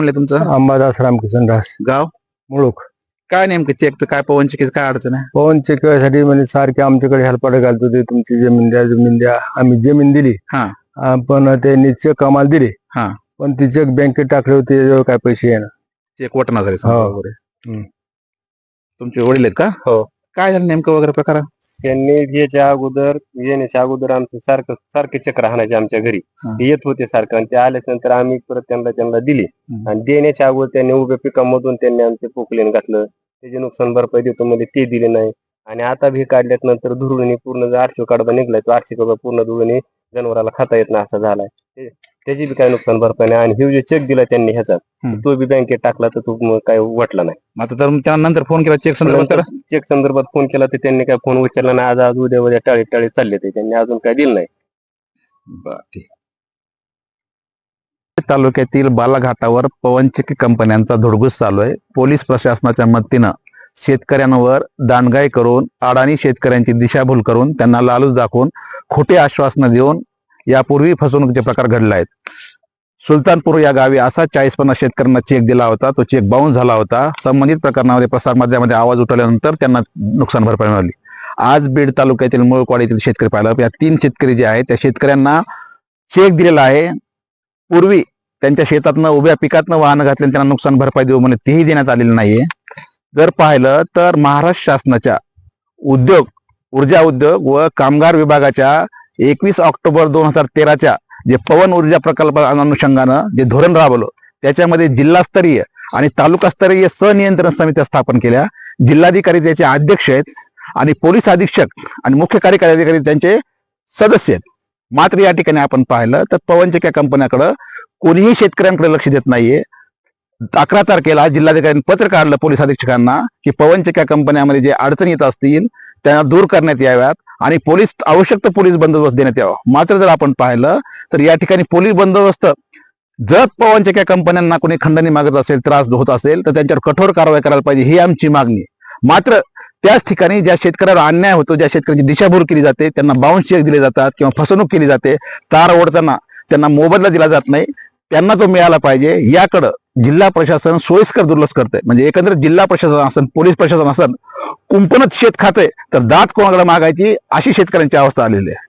म्हणले तुमचं? अंबादास रामकिशन दास. गाव? मुळूक. काय नेमकं चेकचं काय पवन चेकीचं काय अडचण आहे? पवन चेकसाठी म्हणजे सारखे आमच्याकडे हेल्पाट घालतो ते तुमची जमीन द्या जमीन द्या. आम्ही जमीन दिली. हा. आ, पण ते चेक कमाल दिले. हा. पण ती चेक बँकेत टाकले होते. त्याच्यावर काय पैसे येणार? चेक वटना झाले समजा हो. वगैरे. हम्म. तुमचे वडील आहेत का? हो. काय झालं नेमकं वगैरे प्रकार त्यांनी याच्या अगोदर येण्याच्या अगोदर आमचं सारखं सारखे चक्र हाणायचे आमच्या घरी. ते येत होते सारखं आणि ते आल्याच्यानंतर आम्ही परत त्यांना त्यांना दिली. आणि देण्याच्या अगोदर त्यांनी उभ्या पिकांमधून त्यांनी आमचे पोकलेन घातलं. त्याचे नुकसान भरपाई देतो म्हणजे ते दिले नाही. आणि आता भी काढल्यात नंतर धुरुणी पूर्ण आरशी कडबा निघलाय तो आरशी कडबा पूर्ण धुरुणी जनावराला खाता येत नाही असा झालाय. त्याची बी काही नुकसान भरपाई नाही. आणि हे जे चेक दिला त्यांनी ह्याचा हम्म. तो बी बँकेत टाकला तर तो मग काय वटला नाही. आता तर त्यांना नंतर फोन केला चेक संदर्भात तर? चेक संदर्भात फोन केला तर त्यांनी काय फोन उचलला नाही. आज आज उद्या उद्या टाळी टाळी चालले ते. त्यांनी अजून काय दिलं नाही. बरं, ठीक तालुक्यातील बालाघाटावर पवनचक्की कंपन्यांचा धुडगूस चालू आहे. पोलीस प्रशासनाच्या मदतीनं शेतकऱ्यांवर दांडगाई करून अडाणी शेतकऱ्यांची दिशाभूल करून त्यांना लालूच दाखवून खोटे आश्वासनं देऊन यापूर्वी फसवणुकीचे प्रकार घडले आहेत. सुलतानपूर या गावी असा चाळीस पन्नास शेतकऱ्यांना चेक दिला होता. तो चेक बाउन्स झाला होता. संबंधित प्रकरणामध्ये प्रसार माध्यमामध्ये आवाज उठवल्यानंतर त्यांना नुकसान भरपाई मिळाली. आज बीड तालुक्यातील मुळकवाडीतील शेतकरी पाहिलं. या तीन शेतकरी जे आहेत त्या शेतकऱ्यांना चेक दिलेला आहे. पूर्वी त्यांच्या शेतातनं उभ्या पिकातनं वाहनं घातले त्यांना नुकसान भरपाई देऊ म्हणून तेही देण्यात आलेलं नाहीये. जर पाहिलं तर महाराष्ट्र शासनाच्या उद्योग ऊर्जा उद्योग व कामगार विभागाच्या एकवीस ऑक्टोबर दोन हजार तेराच्या जे पवन ऊर्जा प्रकल्प अनुषंगानं जे धोरण राबवलं त्याच्यामध्ये जिल्हास्तरीय आणि तालुकास्तरीय सनियंत्रण समित्या स्थापन केल्या. जिल्हाधिकारी त्याचे अध्यक्ष आहेत आणि पोलीस अधीक्षक आणि मुख्य कार्यकारी अधिकारी त्यांचे सदस्य आहेत. मात्र या ठिकाणी आपण पाहिलं तर पवनचक्या कंपन्याकडं कोणीही शेतकऱ्यांकडे लक्ष देत नाहीये. अकरा तारखेला जिल्हाधिकाऱ्यांनी पत्र काढलं पोलीस अधीक्षकांना की पवनचक्या कंपन्यामध्ये जे अडचणी येत असतील त्यांना दूर करण्यात याव्यात आणि पोलीस आवश्यक पोलीस बंदोबस्त देण्यात यावा. मात्र जर आपण पाहिलं तर या ठिकाणी पोलीस बंदोबस्त जर पवनचक्या कंपन्यांना कोणी खंडणी मागत असेल त्रास होत असेल तर त्यांच्यावर कठोर कारवाई करायला पाहिजे ही आमची मागणी मात्र त्याच ठिकाणी ज्या शेतकऱ्यावर अन्याय होतो ज्या शेतकऱ्यांची दिशाभूल केली जाते त्यांना बाउन्स चेक दिले जातात किंवा फसवणूक केली जाते तार ओढताना त्यांना मोबदला दिला जात नाही त्यांना तो मिळाला पाहिजे. याकडं जिल्हा प्रशासन सोयीस्कर दुर्लक्ष करते म्हणजे एकंदरीत जिल्हा प्रशासन असन पोलीस प्रशासन असन कुंपणच शेत खाते तर दात कोणाकडे मागायची अशी शेतकऱ्यांची अवस्था आलेली आहे.